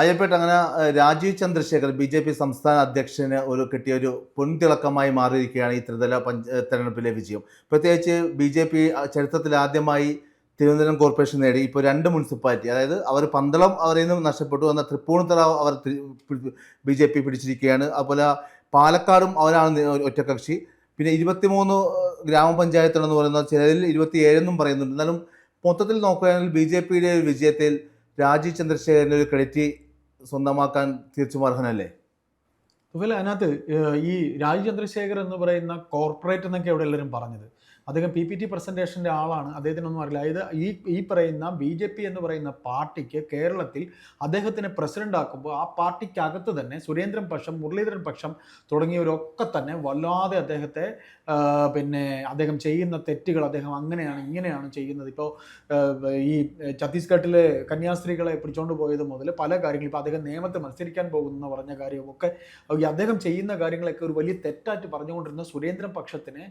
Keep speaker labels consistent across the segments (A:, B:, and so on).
A: അയ്യപ്പേട്ട് അങ്ങനെ Rajeev Chandrasekhar B J P സംസ്ഥാന അധ്യക്ഷന് ഒരു കിട്ടിയ ഒരു പൊൻതിളക്കമായി മാറിയിരിക്കുകയാണ് ഈ ത്രിതല പഞ്ച തെരഞ്ഞെടുപ്പിലെ വിജയം. പ്രത്യേകിച്ച് ബി ജെ പി ചരിത്രത്തിൽ ആദ്യമായി തിരുവനന്തപുരം കോർപ്പറേഷൻ നേടി. ഇപ്പോൾ രണ്ട് മുനിസിപ്പാലിറ്റി അതായത് അവർ പന്തളം അവരിൽ നിന്നും നഷ്ടപ്പെട്ടു എന്നാൽ തൃപ്പൂണിത്തറ അവർ ബി ജെ പി പിടിച്ചിരിക്കുകയാണ്. അതുപോലെ പാലക്കാടും അവരാണ് ഒറ്റക്കക്ഷി. പിന്നെ ഇരുപത്തിമൂന്ന് ഗ്രാമപഞ്ചായത്തുകളെന്ന് പറയുന്ന ചിലതിൽ ഇരുപത്തിയേഴെന്നും പറയുന്നുണ്ട്. എന്നാലും മൊത്തത്തിൽ നോക്കുകയാണെങ്കിൽ ബി ജെ പിയുടെ വിജയത്തിൽ രാജീവ് ചന്ദ്രശേഖരന്റെ ഒരു ക്രെഡിറ്റ് സ്വന്തമാക്കാൻ തീർച്ചും അർഹനല്ലേ?
B: അതുപോലെ അതിനകത്ത് ഈ രാജ് ചന്ദ്രശേഖർ എന്ന് പറയുന്ന കോർപ്പറേറ്റ് എന്നൊക്കെ അവിടെ എല്ലാവരും പറഞ്ഞത്. അദ്ദേഹം പി പി ടി പ്രസന്റേഷന്റെ ആളാണ്. അദ്ദേഹത്തിനൊന്നും അറിയില്ല. അതായത് ഈ ഈ പറയുന്ന ബി ജെ പി എന്ന് പറയുന്ന പാർട്ടിക്ക് കേരളത്തിൽ അദ്ദേഹത്തിനെ പ്രസിഡന്റ് ആക്കുമ്പോൾ ആ പാർട്ടിക്കകത്ത് തന്നെ സുരേന്ദ്രൻ പക്ഷം മുരളീധരൻ പക്ഷം തുടങ്ങിയവരൊക്കെ തന്നെ വല്ലാതെ അദ്ദേഹത്തെ പിന്നെ അദ്ദേഹം ചെയ്യുന്ന തെറ്റുകൾ അദ്ദേഹം അങ്ങനെയാണ് ഇങ്ങനെയാണ് ചെയ്യുന്നത്. ഇപ്പോൾ ഈ ഛത്തീസ്ഗഡിലെ കന്യാസ്ത്രീകളെ പിടിച്ചോണ്ട് പോയത് മുതൽ പല കാര്യങ്ങളും ഇപ്പോൾ അദ്ദേഹം നിയമത്തെ മത്സരിക്കാൻ പോകുന്നു പറഞ്ഞ കാര്യമൊക്കെ ഈ അദ്ദേഹം ചെയ്യുന്ന കാര്യങ്ങളൊക്കെ ഒരു വലിയ തെറ്റായിട്ട് പറഞ്ഞുകൊണ്ടിരുന്ന സുരേന്ദ്രൻ പക്ഷത്തിന്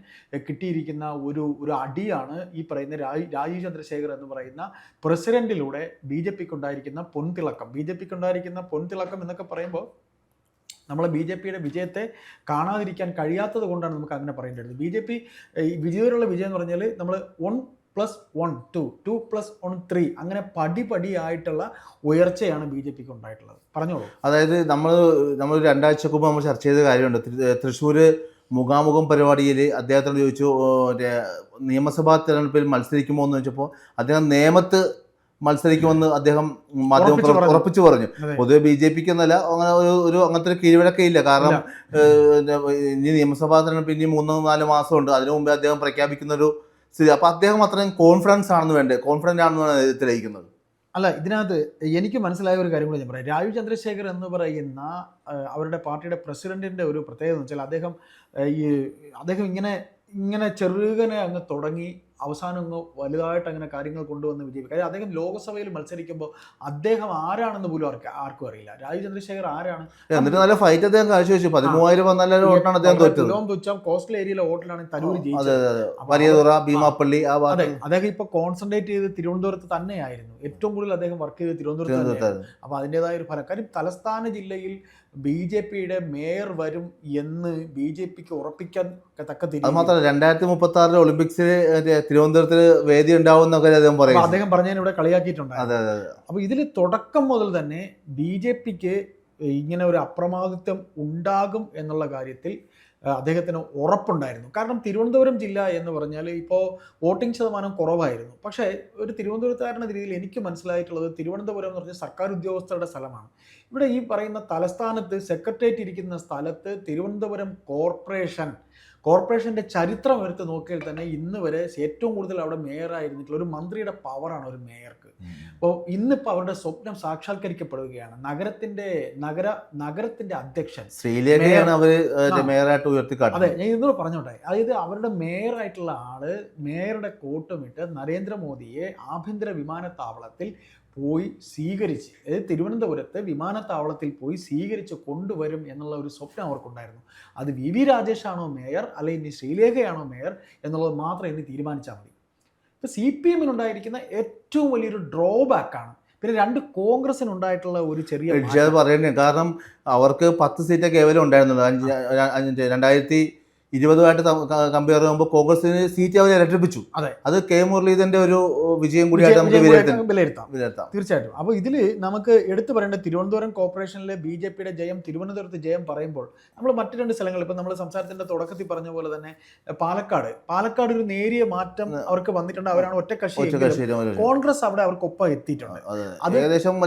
B: കിട്ടിയിരിക്കുന്ന ഒരു ഒരു അടിയാണ് ഈ പറയുന്ന രാജ് രാജീവ് ചന്ദ്രശേഖർ എന്ന് പറയുന്ന പ്രസിഡന്റിലൂടെ ബി ജെ പിക്ക് ഉണ്ടായിരിക്കുന്ന പൊൻതിളക്കം. ബി ജെ പിക്ക് ഉണ്ടായിരിക്കുന്ന പൊൻതിളക്കം എന്നൊക്കെ പറയുമ്പോൾ നമ്മൾ ബി ജെ പിയുടെ വിജയത്തെ കാണാതിരിക്കാൻ കഴിയാത്തത് കൊണ്ടാണ് നമുക്ക് അങ്ങനെ പറയേണ്ടത് ബി ജെ പി വിജയത്തിലുള്ള വിജയം എന്ന് പറഞ്ഞാൽ നമ്മൾ one plus one two two plus one three അങ്ങനെ പടിപടിയായിട്ടുള്ള ഉയർച്ചയാണ് ബി ജെ പിക്ക് ഉണ്ടായിട്ടുള്ളത്. പറഞ്ഞോളൂ.
A: അതായത് നമ്മൾ നമ്മൾ രണ്ടാഴ്ചക്ക് മുമ്പ് നമ്മൾ ചർച്ച ചെയ്ത കാര്യമുണ്ട്. തൃശ്ശൂർ മുഖാമുഖം പരിപാടിയിൽ അദ്ദേഹത്തോട് ചോദിച്ചു നിയമസഭാ തിരഞ്ഞെടുപ്പിൽ മത്സരിക്കുമോ എന്ന് ചോദിച്ചപ്പോൾ അദ്ദേഹം നേമത്ത് മത്സരിക്കുമെന്ന് അദ്ദേഹം മാധ്യമ
B: ഉറപ്പിച്ചു പറഞ്ഞു.
A: പൊതുവെ ബി ജെ പിക്ക് എന്നല്ല അങ്ങനെ ഒരു ഒരു അങ്ങനത്തെ ഒരു കീഴ്വഴക്കം ഇല്ല. കാരണം ഇനി നിയമസഭാ തെരഞ്ഞെടുപ്പ് ഇനി മൂന്നോ നാലോ മാസം ഉണ്ട് അതിനു മുമ്പേ അദ്ദേഹം പ്രഖ്യാപിക്കുന്ന ഒരു സ്ഥിതി. അപ്പൊ അദ്ദേഹം അത്രയും കോൺഫിഡൻസ് ആണെന്ന് വേണ്ടേ? കോൺഫിഡന്റ് ആണെന്നാണ് തെളിയിക്കുന്നത്.
B: അല്ല ഇതിനകത്ത് എനിക്ക് മനസ്സിലായ ഒരു കാര്യം കൂടി ഞാൻ പറയാം. രാജീവ് ചന്ദ്രശേഖർ എന്ന് പറയുന്ന അവരുടെ പാർട്ടിയുടെ പ്രസിഡന്റിന്റെ ഒരു പ്രത്യേകത എന്ന് വെച്ചാൽ അദ്ദേഹം ഈ അദ്ദേഹം ഇങ്ങനെ ഇങ്ങനെ ചെറുകനെ അങ്ങ് തുടങ്ങി അവസാനം ഒന്ന് വലുതായിട്ട് അങ്ങനെ കാര്യങ്ങൾ കൊണ്ടുവന്ന് വിജയിപ്പിക്കും. കാര്യം അദ്ദേഹം ലോകസഭയിൽ മത്സരിക്കുമ്പോൾ അദ്ദേഹം ആരാണെന്ന് പോലും ആർക്ക് ആർക്കും അറിയില്ല. രാജു ചന്ദ്രശേഖർ ആരാണ്?
A: എന്നിട്ട് നല്ല ഫൈറ്റ് അദ്ദേഹം കാഴ്ചവെച്ചു പതിമൂവായിരം നല്ല വോട്ടാണ് അദ്ദേഹം തോറ്റത്.
B: തുച്ഛം കോസ്റ്റൽ ഏരിയയിലെ വോട്ടിലാണ് തരൂർ ജയിച്ചത്.
A: ഭീമാപ്പള്ളി ആ
B: അതെ അദ്ദേഹം ഇപ്പൊ കോൺസെൻട്രേറ്റ് ചെയ്ത് തിരുവനന്തപുരത്ത് തന്നെയായിരുന്നു. ഏറ്റവും കൂടുതൽ അദ്ദേഹം വർക്ക് ചെയ്ത് തിരുവനന്തപുരത്ത് അപ്പൊ അതിന്റെതായ ഒരു ഫലം. കാര്യം തലസ്ഥാന ജില്ലയിൽ ബി ജെ പിയുടെ മേയർ വരും എന്ന് ബി ജെ പിക്ക് ഉറപ്പിക്കാൻ തക്ക
A: അത് മാത്രമല്ല രണ്ടായിരത്തി മുപ്പത്തി ആറിലെ ഒളിമ്പിക്സിൽ തിരുവനന്തപുരത്തിൽ വേദി ഉണ്ടാവും എന്നൊക്കെ അദ്ദേഹം പറയും
B: അദ്ദേഹം പറഞ്ഞതിന് ഇവിടെ കളിയാക്കിയിട്ടുണ്ട്
A: അതെ അതെ
B: അപ്പോൾ ഇതിൽ തുടക്കം മുതൽ തന്നെ ബി ജെ പിക്ക് ഇങ്ങനെ ഒരു അപ്രമാദിത്വം ഉണ്ടാകും എന്നുള്ള കാര്യത്തിൽ അദ്ദേഹത്തിന് ഉറപ്പുണ്ടായിരുന്നു. കാരണം തിരുവനന്തപുരം ജില്ല എന്ന് പറഞ്ഞാൽ ഇപ്പോൾ വോട്ടിംഗ് ശതമാനം കുറവായിരുന്നു. പക്ഷേ ഒരു തിരുവനന്തപുരത്തുകാരന്റെ രീതിയിൽ എനിക്ക് മനസ്സിലായിട്ടുള്ളത് തിരുവനന്തപുരം എന്ന് പറഞ്ഞാൽ സർക്കാർ ഉദ്യോഗസ്ഥരുടെ സ്ഥലമാണ്. ഇവിടെ ഈ പറയുന്ന തലസ്ഥാനത്ത് സെക്രട്ടേറിയറ്റ് ഇരിക്കുന്ന സ്ഥലത്ത് തിരുവനന്തപുരം കോർപ്പറേഷൻ കോർപ്പറേഷന്റെ ചരിത്രം എടുത്ത് നോക്കിയാൽ തന്നെ ഇന്ന് വരെ ഏറ്റവും കൂടുതൽ അവിടെ മേയറായിരുന്നിട്ടുള്ള ഒരു മന്ത്രിയുടെ പവറാണ് ഒരു മേയർക്ക് അപ്പോൾ ഇന്നിപ്പോൾ അവരുടെ സ്വപ്നം സാക്ഷാത്കരിക്കപ്പെടുകയാണ്. നഗരത്തിന്റെ നഗര നഗരത്തിന്റെ അധ്യക്ഷൻ.
A: ശ്രീലേഖയാണ്. മേയറായിട്ട്
B: അതെ ഞാൻ ഇന്നോട് പറഞ്ഞോട്ടെ. അതായത് അവരുടെ മേയറായിട്ടുള്ള ആൾ മേയറുടെ കോട്ടുമിട്ട് നരേന്ദ്രമോദിയെ ആഭ്യന്തര വിമാനത്താവളത്തിൽ പോയി സ്വീകരിച്ച് അതായത് തിരുവനന്തപുരത്ത് വിമാനത്താവളത്തിൽ പോയി സ്വീകരിച്ച് കൊണ്ടുവരും എന്നുള്ള ഒരു സ്വപ്നം അവർക്കുണ്ടായിരുന്നു. അത് വി വി രാജേഷാണോ മേയർ അല്ലെങ്കിൽ ഇനി ശ്രീലേഖയാണോ മേയർ എന്നുള്ളത് മാത്രം ഇനി തീരുമാനിച്ചാൽ മതി. ഇപ്പോൾ സി പി എമ്മിനുണ്ടായിരിക്കുന്ന ഏറ്റവും വലിയൊരു ഡ്രോബാക്കാണ് പിന്നെ രണ്ട് കോൺഗ്രസിനുണ്ടായിട്ടുള്ള ഒരു ചെറിയ
A: പറയുന്നത് കാരണം അവർക്ക് പത്ത് സീറ്റ് കേവലം ഉണ്ടായിരുന്നുള്ളൂ അഞ്ച് രണ്ടായിരത്തി ഇരുപതുമായിട്ട് കമ്പയർ ചെയ്യുമ്പോൾ കോൺഗ്രസിന് സീറ്റ് അവരെ ഇരട്ടിപ്പിച്ചു.
B: അതെ.
A: അത് കെ മുരളീധരന്റെ ഒരു വിജയം കൂടിയായിട്ട് നമുക്ക്
B: വിലയിരുത്താം.
A: വിലയിരുത്താം.
B: തീർച്ചയായിട്ടും. അപ്പോൾ ഇതിൽ നമുക്ക് എടുത്തു പറയേണ്ട തിരുവനന്തപുരം കോർപ്പറേഷനിലെ ബി ജെ പിയുടെ ജയം തിരുവനന്തപുരത്ത് ജയം പറയുമ്പോൾ നമ്മൾ മറ്റു രണ്ട് സ്ഥലങ്ങൾ ഇപ്പം നമ്മൾ സംസാരത്തിന്റെ തുടക്കത്തിൽ പറഞ്ഞ പോലെ തന്നെ പാലക്കാട്. പാലക്കാട് ഒരു നേരിയ മാറ്റം അവർക്ക് വന്നിട്ടുണ്ട്. അവരാണ്
A: ഒറ്റ കക്ഷി
B: കോൺഗ്രസ് അവിടെ അവർക്കൊപ്പം എത്തിയിട്ടുണ്ട്.
A: അതെ.
B: അത്
A: ഏകദേശം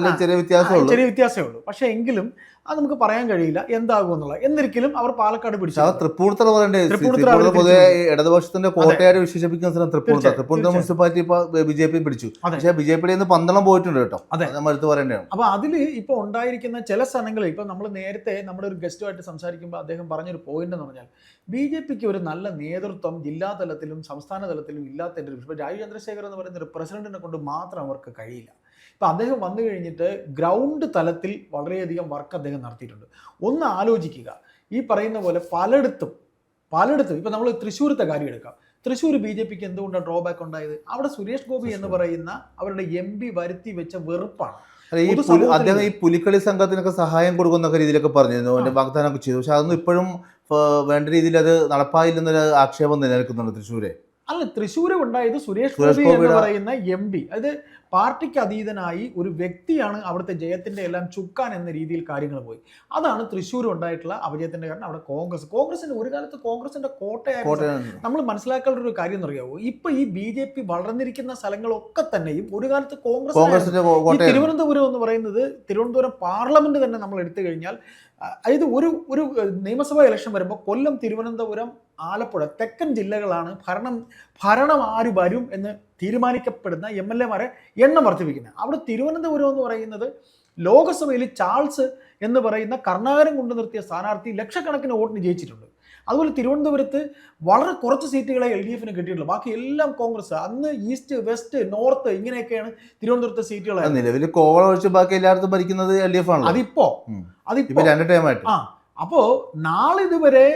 A: ചെറിയ വ്യത്യാസമേ ഉള്ളൂ.
B: പക്ഷേ എങ്കിലും അത് നമുക്ക് പറയാൻ കഴിയില്ല. എന്താകും എന്നുള്ളത്. എന്നിരിക്കലും അവർ പാലക്കാട്
A: പിടിച്ചത്
B: പിടിച്ചു
A: തൃപ്പൂണിത്തറ പറയണ്ടേ
B: തൃപ്പൂണിത്തുറ
A: തൃപ്പൂണിത്തുറ ഇടതുപക്ഷത്തിന്റെ കോട്ടയായിട്ട് വിശേഷിപ്പിക്കുന്ന സ്ഥലം തൃപ്പൂണിത്തറ.
B: തീർച്ചയായും,
A: മുനിസിപ്പാലിറ്റി ഇപ്പൊ ബി ജെ പി പിടിച്ചു. പക്ഷേ ബി ജെ പിയുടെ നിന്ന് പന്തളം പോയിട്ടുണ്ട് കേട്ടോ.
B: അതെ.
A: നമ്മൾ എടുത്ത് പറയേണ്ടതാണ്.
B: അപ്പൊ അതിൽ ഇപ്പൊ ഉണ്ടായിരിക്കുന്ന ചില സ്ഥലങ്ങളിൽ ഇപ്പൊ നമ്മൾ നേരത്തെ നമ്മുടെ ഒരു ഗസ്റ്റുമായിട്ട് സംസാരിക്കുമ്പോൾ അദ്ദേഹം പറഞ്ഞൊരു പോയിന്റ് എന്ന് പറഞ്ഞാൽ ബി ജെ പിക്ക് ഒരു നല്ല നേതൃത്വം ജില്ലാ തലത്തിലും സംസ്ഥാന തലത്തിലും ഇല്ലാത്തതിന്റെ ഇപ്പൊ രാജീവ് ചന്ദ്രശേഖർ എന്ന് പറയുന്ന ഒരു പ്രസിഡന്റിനെ കൊണ്ട് മാത്രം അവർക്ക് കഴിയില്ല. ഇപ്പം അദ്ദേഹം വന്നു കഴിഞ്ഞിട്ട് ഗ്രൗണ്ട് തലത്തിൽ വളരെയധികം വർക്ക് അദ്ദേഹം നടത്തിയിട്ടുണ്ട്. ഒന്ന് ആലോചിക്കുക. ഈ പറയുന്ന പോലെ പലയിടത്തും പലയിടത്തും ഇപ്പം നമ്മൾ തൃശ്ശൂരത്തെ കാര്യം എടുക്കാം. തൃശ്ശൂർ ബി ജെ പിക്ക് എന്തുകൊണ്ടാണ് ഡ്രോബാക്ക് ഉണ്ടായത്? അവിടെ സുരേഷ് ഗോപി എന്ന് പറയുന്ന അവരുടെ എം പി വരുത്തി വെച്ച വെറുപ്പാണ്.
A: അദ്ദേഹം ഈ പുലിക്കളി സംഘത്തിനൊക്കെ സഹായം കൊടുക്കുന്ന രീതിയിലൊക്കെ പറഞ്ഞിരുന്നു. അതിന്റെ വാഗ്ദാനമൊക്കെ ചെയ്തു. പക്ഷെ അതൊന്നും ഇപ്പോഴും വേണ്ട രീതിയിൽ അത് നടപ്പായില്ലെന്നൊരു ആക്ഷേപം നിലനിൽക്കുന്നുണ്ട് തൃശ്ശൂരെ.
B: അല്ല തൃശ്ശൂർ ഉണ്ടായത് സുരേഷ് ഗോപി എന്ന് പറയുന്ന എം പി. അതായത് പാർട്ടിക്ക് അതീതനായി ഒരു വ്യക്തിയാണ് അവിടുത്തെ ജയത്തിന്റെ എല്ലാം ചുക്കാൻ എന്ന രീതിയിൽ കാര്യങ്ങൾ പോയി. അതാണ് തൃശ്ശൂർ ഉണ്ടായിട്ടുള്ള അപജയത്തിന്റെ കാരണം. അവിടെ കോൺഗ്രസ് കോൺഗ്രസിന്റെ ഒരു കാലത്ത് കോൺഗ്രസിന്റെ
A: കോട്ടയായ
B: നമ്മൾ മനസ്സിലാക്കേണ്ട ഒരു കാര്യം എന്നറിയാവോ ഇപ്പൊ ഈ ബി ജെ പി വളർന്നിരിക്കുന്ന സ്ഥലങ്ങളൊക്കെ തന്നെയും ഒരു കാലത്ത് കോൺഗ്രസ് തിരുവനന്തപുരം എന്ന് പറയുന്നത് തിരുവനന്തപുരം പാർലമെന്റ് തന്നെ നമ്മൾ എടുത്തു കഴിഞ്ഞാൽ അതായത് ഒരു ഒരു നിയമസഭാ ഇലക്ഷൻ വരുമ്പോൾ കൊല്ലം തിരുവനന്തപുരം ആലപ്പുഴ തെക്കൻ ജില്ലകളാണ് ഭരണം ഭരണം ആര് വരും എന്ന് തീരുമാനിക്കപ്പെടുന്ന എം എൽ എമാരെ എണ്ണം വർദ്ധിപ്പിക്കുന്നത്. അവിടെ തിരുവനന്തപുരം എന്ന് പറയുന്നത് ലോകസഭയിൽ ചാൾസ് എന്ന് പറയുന്ന കർണാകരം കൊണ്ടു നിർത്തിയ സ്ഥാനാർത്ഥി ലക്ഷക്കണക്കിന് വോട്ടിന് ജയിച്ചിട്ടുണ്ട്. അതുപോലെ തിരുവനന്തപുരത്ത് വളരെ കുറച്ച് സീറ്റുകളെ എൽ ഡി എഫിന് കിട്ടിയിട്ടുള്ളൂ. ബാക്കി എല്ലാം കോൺഗ്രസ്. അന്ന് ഈസ്റ്റ് വെസ്റ്റ് നോർത്ത് ഇങ്ങനെയൊക്കെയാണ് തിരുവനന്തപുരത്തെ സീറ്റുകൾ
A: നിലവിൽ കോവള ഒഴിച്ച് ബാക്കി എല്ലായിടത്തും ഭരിക്കുന്നത് എൽ ഡി എഫ് ആണ്
B: അതിപ്പോ അതിപ്പോ
A: രണ്ട് ടൈമായിട്ട്
B: ആ അപ്പോ നാളിതുവരെ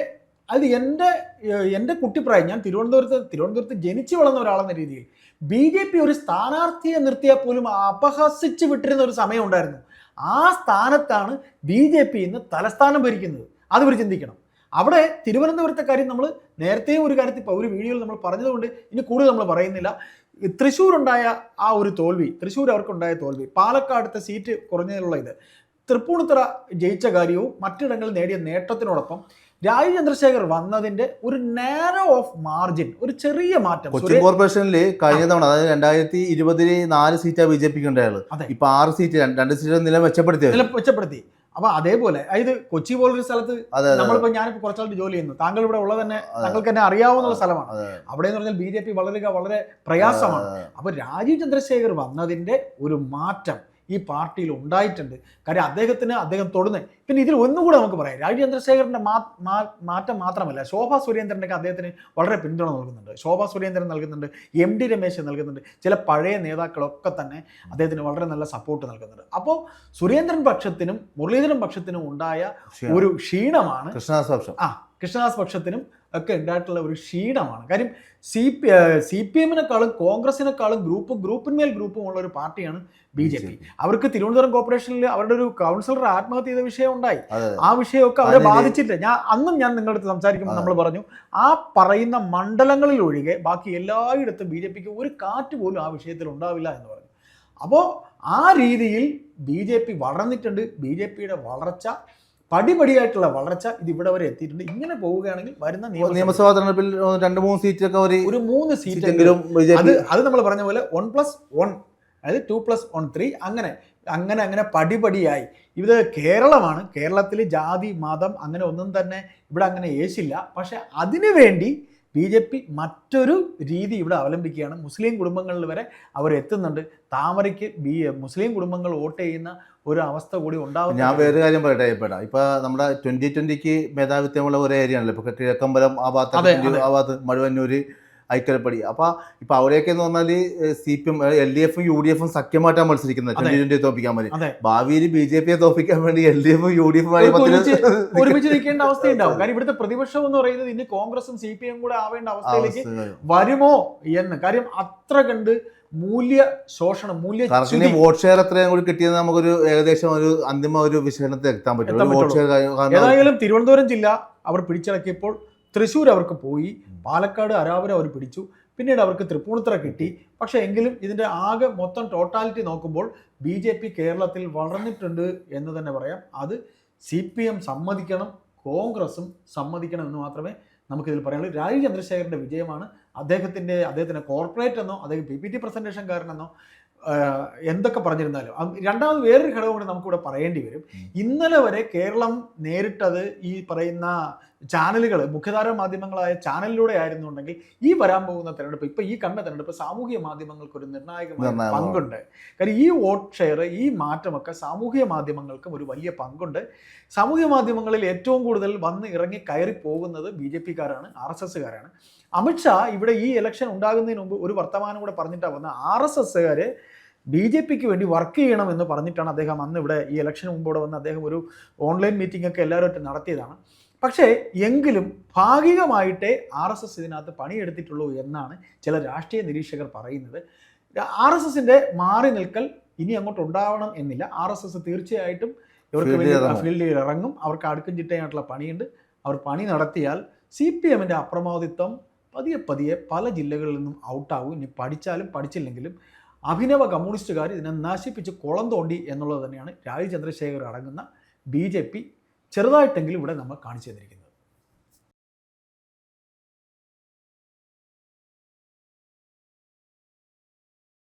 B: അത് എന്റെ എന്റെ എന്റെ കുട്ടിപ്രായം ഞാൻ തിരുവനന്തപുരത്ത് തിരുവനന്തപുരത്ത് ജനിച്ചു വളർന്ന ഒരാളെന്ന രീതിയിൽ ബി ജെ പി ഒരു സ്ഥാനാർത്ഥിയെ നിർത്തിയാൽ പോലും അപഹസിച്ച് വിട്ടിരുന്ന ഒരു സമയം ഉണ്ടായിരുന്നു. ആ സ്ഥാനത്താണ് ബി ജെ പി ഇന്ന് തലസ്ഥാനം ഭരിക്കുന്നത്. അത് ഇവർ ചിന്തിക്കണം. അവിടെ തിരുവനന്തപുരത്തെ കാര്യം നമ്മൾ നേരത്തെയും ഒരു കാര്യത്തിൽ ഇപ്പോൾ ഒരു വീഡിയോയിൽ നമ്മൾ പറഞ്ഞതുകൊണ്ട് ഇനി കൂടുതൽ നമ്മൾ പറയുന്നില്ല. തൃശ്ശൂർ ഉണ്ടായ ആ ഒരു തോൽവി തൃശ്ശൂർ അവർക്കുണ്ടായ തോൽവി പാലക്കാടത്തെ സീറ്റ് കുറഞ്ഞതിലുള്ള ഇത് തൃപ്പൂണിത്തറ ജയിച്ച കാര്യവും മറ്റിടങ്ങളിൽ നേടിയ നേട്ടത്തിനോടൊപ്പം രാജ് ചന്ദ്രശേഖർ വന്നതിന്റെ ഒരു നാരോ ഓഫ് മാർജിൻ ഒരു ചെറിയ മാറ്റം.
A: കൊച്ചിൻ കോർപ്പറേഷനിൽ കഴിഞ്ഞ തവണ അതായത് രണ്ടായിരത്തി ഇരുപതിൽ നാല് സീറ്റാണ് ബി ജെ പിക്ക്
B: ഉണ്ടായത്
A: ഇപ്പൊ ആറ് സീറ്റ് രണ്ട് സീറ്റ് നില
B: മെച്ചപ്പെടുത്തി മെച്ചപ്പെടുത്തി. അപ്പൊ അതേപോലെ അതായത് കൊച്ചി പോലൊരു സ്ഥലത്ത് നമ്മളിപ്പോ ഞാനിപ്പോ കുറച്ചാളുടെ ജോലി ചെയ്യുന്നു. താങ്കൾ ഇവിടെ ഉള്ളത് തന്നെ താങ്കൾക്ക് തന്നെ അറിയാവുന്ന സ്ഥലമാണ്. അവിടെ എന്ന് പറഞ്ഞാൽ ബി ജെ പി വളരുക വളരെ പ്രയാസമാണ്. അപ്പൊ രാജീവ് ചന്ദ്രശേഖർ വന്നതിന്റെ ഒരു മാറ്റം ഈ പാർട്ടിയിൽ ഉണ്ടായിട്ടുണ്ട്. കാര്യം അദ്ദേഹത്തിന് അദ്ദേഹം തൊടുന്നത്. പിന്നെ ഇതിൽ ഒന്നുകൂടെ നമുക്ക് പറയാം. രാജീവ് ചന്ദ്രശേഖരന്റെ മാറ്റം മാത്രമല്ല ശോഭാ സുരേന്ദ്രന്റെ അദ്ദേഹത്തിന് വളരെ പിന്തുണ നൽകുന്നുണ്ട്. ശോഭാ സുരേന്ദ്രൻ നൽകുന്നുണ്ട് എം ഡി രമേശ് നൽകുന്നുണ്ട്. ചില പഴയ നേതാക്കളൊക്കെ തന്നെ അദ്ദേഹത്തിന് വളരെ നല്ല സപ്പോർട്ട് നൽകുന്നുണ്ട്. അപ്പോൾ സുരേന്ദ്രൻ പക്ഷത്തിനും മുരളീധരൻ പക്ഷത്തിനും ഉണ്ടായ ഒരു ക്ഷീണമാണ്
A: കൃഷ്ണദാസ് പക്ഷം.
B: ആ കൃഷ്ണദാസ് പക്ഷത്തിനും ഒക്കെ ഉണ്ടായിട്ടുള്ള ഒരു ക്ഷീണമാണ്. കാര്യം സി പി സി പി എമ്മിനെക്കാളും കോൺഗ്രസിനെക്കാളും ഗ്രൂപ്പ് ഗ്രൂപ്പിന്മേൽ ഗ്രൂപ്പും ഉള്ള ഒരു പാർട്ടിയാണ് ബി ജെ പി. അവർക്ക് തിരുവനന്തപുരം കോർപ്പറേഷനിൽ അവരുടെ ഒരു കൗൺസിലർ ആത്മഹത്യ ചെയ്ത വിഷയം ഉണ്ടായി ആ വിഷയമൊക്കെ അവരെ ബാധിച്ചിട്ടില്ല ഞാൻ അന്നും ഞാൻ നിങ്ങളുടെ അടുത്ത് സംസാരിക്കുമ്പോൾ നമ്മൾ പറഞ്ഞു ആ പറയുന്ന മണ്ഡലങ്ങളിൽ ഒഴികെ ബാക്കി എല്ലായിടത്തും ബി ജെ പിക്ക് ഒരു കാറ്റ് പോലും ആ വിഷയത്തിൽ ഉണ്ടാവില്ല എന്ന് പറഞ്ഞു. അപ്പോൾ ആ രീതിയിൽ ബി ജെ പി വളർന്നിട്ടുണ്ട്. ബി ജെ പിയുടെ വളർച്ച പടിപടിയായിട്ടുള്ള വളർച്ച ഇത് ഇവിടെ വരെ എത്തിയിട്ടുണ്ട്. ഇങ്ങനെ പോവുകയാണെങ്കിൽ വരുന്ന നിയമസഭാ
A: തെരഞ്ഞെടുപ്പിൽ രണ്ട് മൂന്ന് സീറ്റൊക്കെ ഒരു
B: ഒരു മൂന്ന് സീറ്റ്
A: സീറ്റെങ്കിലും
B: അത് അത് നമ്മൾ പറഞ്ഞ പോലെ വൺ പ്ലസ് വൺ അതായത് ടു പ്ലസ് വൺ ത്രീ അങ്ങനെ അങ്ങനെ അങ്ങനെ പടിപടിയായി. ഇത് കേരളമാണ്. കേരളത്തിൽ ജാതി മതം അങ്ങനെ ഒന്നും തന്നെ ഇവിടെ അങ്ങനെ ഏശില്ല. പക്ഷെ അതിനു വേണ്ടി ബി ജെ പി മറ്റൊരു രീതി ഇവിടെ അവലംബിക്കുകയാണ്. മുസ്ലിം കുടുംബങ്ങളിൽ വരെ അവർ എത്തുന്നുണ്ട്. താമരയ്ക്ക് ബി മുസ്ലിം കുടുംബങ്ങൾ വോട്ട് ചെയ്യുന്ന ഒരു അവസ്ഥ കൂടി ഉണ്ടാവും
A: ഞാൻ വേറെ കാര്യം പറയട്ടെ ഇപ്പടാ ഇപ്പൊ നമ്മുടെ ട്വന്റി ട്വന്റിക്ക് മേധാവിത്വമുള്ള ഒരു ഏരിയ ആണല്ലോ ഇപ്പൊ കിഴക്കമ്പലം ആ ഭാഗത്ത്. ആ ഭാഗത്ത് മഴുവന്നൂര് ഐക്കരപ്പടി അപ്പൊ ഇപ്പൊ അവിടെയൊക്കെ എന്ന് പറഞ്ഞാൽ C P M L D എഫും യു ഡി എഫും സഖ്യമായിട്ടാണ് മത്സരിക്കുന്നത്. ട്വന്റി ട്വന്റി തോപ്പിക്കാൻ വേണ്ടി ഭാവിയിൽ ബി ജെ പിയെ തോപ്പിക്കാൻ വേണ്ടി എൽ ഡി എഫും യു ഡി എഫും
B: ഒരു ഒരുമിച്ച് ഒരുമിച്ച് നിൽക്കേണ്ട അവസ്ഥയുണ്ടാവും കാര്യം ഇവിടുത്തെ പ്രതിപക്ഷം എന്ന് പറയുന്നത് ഇനി കോൺഗ്രസും സി പി എം കൂടെ ആവേണ്ട അവസ്ഥയിലേക്ക് വരുമോ എന്ന്. കാര്യം അത്ര കണ്ട് മൂല്യ ശോഷണം മൂല്യ
A: വോട്ട് ഷെയർ എത്രയും കൂടി കിട്ടിയത് നമുക്കൊരു ഏകദേശം ഒരു അന്തിമ ഒരു വിശകലനത്തിൽ എത്താൻ പറ്റും. വോട്ട് ഷെയർ
B: ഏതായാലും തിരുവനന്തപുരം ജില്ല അവർ പിടിച്ചടക്കിയപ്പോൾ തൃശ്ശൂർ അവർക്ക് പോയി പാലക്കാട് അരാപുരം അവർ പിടിച്ചു. പിന്നീട് അവർക്ക് തൃപ്പൂണിത്തറ കിട്ടി. പക്ഷേ എങ്കിലും ഇതിന്റെ ആകെ മൊത്തം ടോട്ടാലിറ്റി നോക്കുമ്പോൾ ബി ജെ പി കേരളത്തിൽ വളർന്നിട്ടുണ്ട് എന്ന് തന്നെ പറയാം. അത് സി പി എം സമ്മതിക്കണം കോൺഗ്രസും സമ്മതിക്കണം എന്ന് മാത്രമേ നമുക്കിതിൽ പറയാനുള്ളൂ രാജീവ് ചന്ദ്രശേഖരന്റെ വിജയമാണ്. അദ്ദേഹത്തിന്റെ അദ്ദേഹത്തിന്റെ കോർപ്പറേറ്റ് എന്നോ അദ്ദേഹം പി പി ടി പ്രസന്റേഷൻകാരനെന്നോ എന്തൊക്കെ പറഞ്ഞിരുന്നാലും. രണ്ടാമത് വേറൊരു ഘടകം കൂടി നമുക്കിവിടെ പറയേണ്ടി വരും. ഇന്നലെ വരെ കേരളം നേരിട്ടത് ഈ പറയുന്ന ചാനലുകൾ മുഖ്യധാര മാധ്യമങ്ങളായ ചാനലിലൂടെ ആയിരുന്നുണ്ടെങ്കിൽ ഈ വരാൻ പോകുന്ന തെരഞ്ഞെടുപ്പ് ഇപ്പൊ ഈ കണ്ട തെരഞ്ഞെടുപ്പ് സാമൂഹിക മാധ്യമങ്ങൾക്ക് ഒരു നിർണായകമായ പങ്കുണ്ട്. കാര്യം ഈ വോട്ട് ഷെയർ ഈ മാറ്റമൊക്കെ സാമൂഹിക മാധ്യമങ്ങൾക്കും ഒരു വലിയ പങ്കുണ്ട്. സാമൂഹിക മാധ്യമങ്ങളിൽ ഏറ്റവും കൂടുതൽ വന്ന് ഇറങ്ങി കയറി പോകുന്നത് ബി ജെ പിക്കാരാണ് ആർ എസ് എസ്സുകാരാണ്. അമിത്ഷാ ഇവിടെ ഈ ഇലക്ഷൻ ഉണ്ടാകുന്നതിന് മുമ്പ് ഒരു വർത്തമാനം കൂടെ പറഞ്ഞിട്ടാണ് വന്നത് ആർ എസ് എസ്സുകാര് ബി ജെ പിക്ക് വേണ്ടി വർക്ക് ചെയ്യണം എന്ന് പറഞ്ഞിട്ടാണ് അദ്ദേഹം അന്ന് ഇവിടെ ഈ ഇലക്ഷന് മുമ്പോടെ വന്ന് അദ്ദേഹം ഒരു ഓൺലൈൻ മീറ്റിംഗ് ഒക്കെ എല്ലാവരുമായിട്ട് നടത്തിയതാണ്. പക്ഷേ എങ്കിലും ഭാഗികമായിട്ടേ ആർ എസ് എസ് ഇതിനകത്ത് പണിയെടുത്തിട്ടുള്ളൂ എന്നാണ് ചില രാഷ്ട്രീയ നിരീക്ഷകർ പറയുന്നത്. ആർ എസ് എസിന്റെ മാറി നിൽക്കൽ ഇനി അങ്ങോട്ട് ഉണ്ടാവണം എന്നില്ല. ആർ എസ് എസ് തീർച്ചയായിട്ടും ഇവർക്ക്
A: ഫീൽഡിൽ ഇറങ്ങും.
B: അവർക്ക് അടുക്കും ചിട്ടയായിട്ടുള്ള പണിയുണ്ട്. അവർ പണി നടത്തിയാൽ സി പി എമ്മിന്റെ അപ്രമാദിത്വം പതിയെ പതിയെ പല ജില്ലകളിൽ നിന്നും ഔട്ടാവും ഇനി പഠിച്ചാലും പഠിച്ചില്ലെങ്കിലും അഭിനവ കമ്മ്യൂണിസ്റ്റുകാർ ഇതിനെ നശിപ്പിച്ച് കുളം തോണ്ടി എന്നുള്ളത് തന്നെയാണ് രാജീവ് ചന്ദ്രശേഖർ അടങ്ങുന്ന ബി ജെ പി ചെറുതായിട്ടെങ്കിലും ഇവിടെ നമ്മൾ കാണിച്ചു തന്നിരിക്കുന്നത്